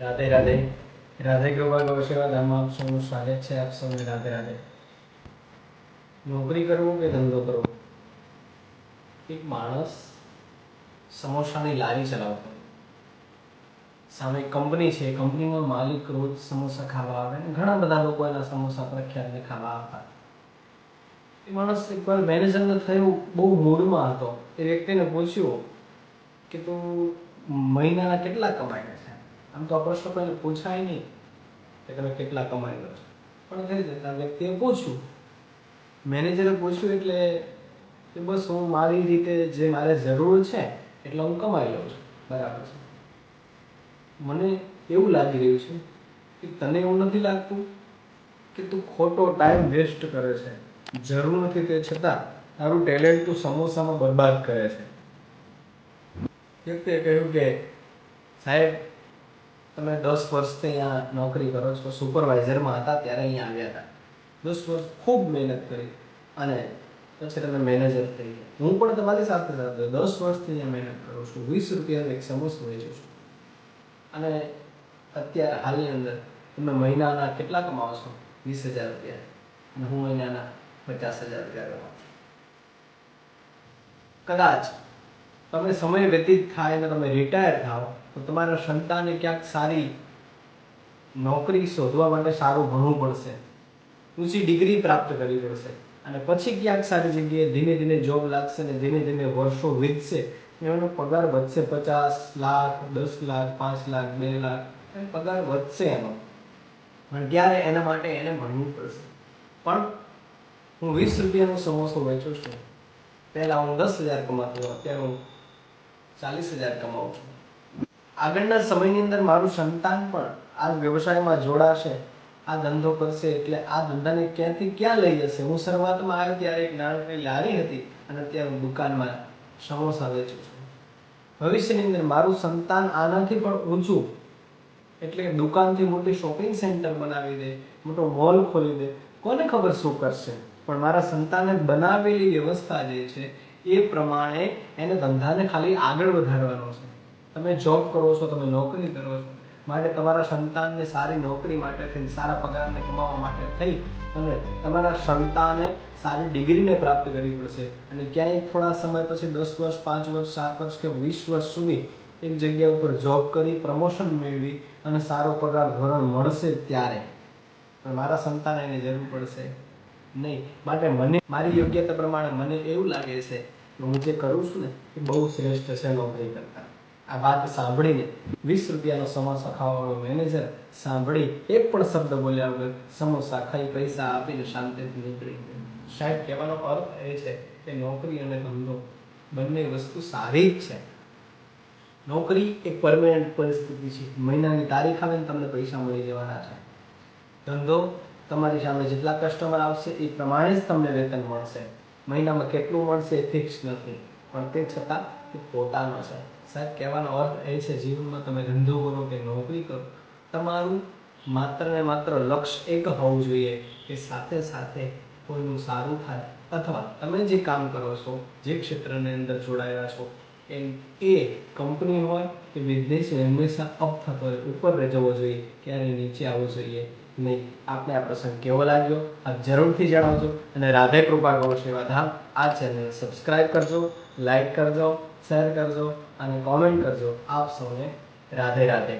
રાધે રાધે. રાધે કૃપા ગૌ સેવા ધામમાં આપ સૌનું સ્વાગત છે, આપ સૌને રાધે રાધે. નોકરી કરવું કે ધંધો કરવો? એક માણસ સમોસાની લારી ચલાવતો સામે કંપની છે, કંપનીમાં માલિક રોજ સમોસા ખાવા આવે અને ઘણા બધા લોકો એના સમોસા પ્રખ્યાતને ખાવા આવતા. એ માણસ એકવાર મેનેજરને થયું, બહુ મૂડમાં હતો. એ વ્યક્તિને પૂછ્યું કે તું મહિનાના કેટલા કમાય છે આમ તો આ પ્રશ્ન કોઈને પૂછાય નહીં. કે તમે કેટલા કમાઈ લો પણ થઈ જતા વ્યક્તિએ પૂછ્યું. મેનેજરે પૂછ્યું એટલે કે બસ હું મારી રીતે જે મારે જરૂર છે, એટલે હું કમાઈ લઉં છું. બરાબર છે. મને એવું લાગી રહ્યું છે કે તને એવું નથી લાગતું કે તું ખોટો ટાઈમ વેસ્ટ કરે છે? જરૂર નથી તે છતાં તારું ટેલેન્ટ તું સમોસામાં બરબાદ કરે છે. વ્યક્તિએ કહ્યું કે સાહેબ તમે દસ વર્ષથી અહીંયા નોકરી કરો છો, સુપરવાઇઝરમાં હતા, ત્યારે અહીંયા આવ્યા હતા. દસ વર્ષ ખૂબ મહેનત કરી અને પછી તમે મેનેજર થઈ ગયા. હું પણ તમારી સાથે સાથે દસ વર્ષથી અહીંયા મહેનત કરું છું. વીસ રૂપિયાનો એક સમોસો વેચું છું. અને અત્યારે હાલની અંદર તમે મહિનાના કેટલા કમાવો છો? વીસ હજાર રૂપિયા. અને હું મહિનાના પચાસ હજાર રૂપિયા કમાવું કદાચ તમે સમય વ્યતીત થાય અને તમે રિટાયર થાઓ તો તમારા સંતાને ક્યાંક સારી નોકરી શોધવા માટે સારું ભણવું પડશે. ઊંચી ડિગ્રી પ્રાપ્ત કરવી પડશે. અને પછી ક્યાંક સારી જગ્યાએ ધીમે ધીમે જોબ લાગશે ને ધીમે ધીમે વર્ષો વીતશે. એનો પગાર વધશે પચાસ લાખ, દસ લાખ, પાંચ લાખ, બે લાખ. એમ પગાર વધશે એનો. પણ ત્યારે એના માટે એને ભણવું પડશે? પણ હું વીસ રૂપિયાનો સમોસો વેચું છું. પહેલાં હું દસ હજાર કમાતો, અત્યારે હું ચાલીસ હજાર કમાઉં છું. આગળના સમયની અંદર મારું સંતાન પણ આ વ્યવસાયમાં જોડાશે, આ ધંધો કરશે એટલે આ ધંધાને ક્યાંથી ક્યાં લઈ જશે? હું શરૂઆતમાં આવ્યો ત્યારે એક નાનકડી લારી હતી અને અત્યારે હું દુકાનમાં સમોસા વેચું છું. ભવિષ્યની અંદર મારું સંતાન આનાથી પણ ઊંચું એટલે દુકાનથી મોટી શોપિંગ સેન્ટર બનાવી દે, મોટો મોલ ખોલી દે, કોને ખબર શું કરશે? પણ મારા સંતાને બનાવેલી વ્યવસ્થા જે છે એ પ્રમાણે એને ધંધાને ખાલી આગળ વધારવાનો છે. તમે જોબ કરો છો, તમે નોકરી કરો છો માટે તમારા સંતાનને સારી નોકરી માટે થઈને, સારા પગારને કમાવા માટે થઈ, અને તમારા સંતાને સારી ડિગ્રીને પ્રાપ્ત કરવી પડશે. અને ક્યાંય થોડા સમય પછી, દસ વર્ષ, પાંચ વર્ષ, સાત વર્ષ કે વીસ વર્ષ સુધી એક જગ્યા ઉપર જોબ કરી પ્રમોશન મેળવી અને સારો પગાર ધોરણ મળશે ત્યારે. પણ મારા સંતાન એને જરૂર પડશે નહીં. માટે મને, મારી યોગ્યતા પ્રમાણે મને એવું લાગે છે કે હું જે કરું છું ને, એ બહુ શ્રેષ્ઠ છે નોકરી કરતા. આ વાત સાંભળીને વીસ રૂપિયાનો સમોસા ખાવાવાળો મેનેજર સાંભળી એક પણ શબ્દ બોલ્યા વગર સમોસા ખાઈ પૈસા આપીને શાંતિથી નીકળી ગયો. સાહેબ, કહેવાનો અર્થ એ છે કે નોકરી અને ધંધો બંને વસ્તુ સારી જ છે. નોકરી એક પરમેનન્ટ પરિસ્થિતિ છે. મહિનાની તારીખ આવે ને તમને પૈસા મળી જવાના છે. ધંધો તમારી સામે જેટલા કસ્ટમર આવશે એ પ્રમાણે જ તમને વેતન મળશે. મહિનામાં કેટલું મળશે એ ફિક્સ નથી. પણ તે છતાં તે પોતાનો છે. સાહેબ, કહેવાનો અર્થ એ છે, જીવનમાં તમે ધંધો કરો કે નોકરી કરો, તમારું માત્ર ને માત્ર લક્ષ્ય એક હોવું જોઈએ કે સાથે સાથે કોઈનું સારું થાય. અથવા તમે જે કામ કરો છો, જે ક્ષેત્રની અંદર જોડાયેલા છો એ એ કંપની હોય કે બિઝનેસ હંમેશા અપ થતો હોય, ઉપર જવો જોઈએ ક્યારેય નીચે આવવું જોઈએ. નહીં આપને આ પ્રસંગ કેવો લાગ્યો? આપ જરૂરથી જણાવજો. અને રાધે કૃપા ગૌ સેવાધામ આ ચેનલ સબસ્ક્રાઈબ કરજો લાઈક કરજો શેર કરજો અને કોમેન્ટ કરજો. આપ સૌને રાધે રાધે.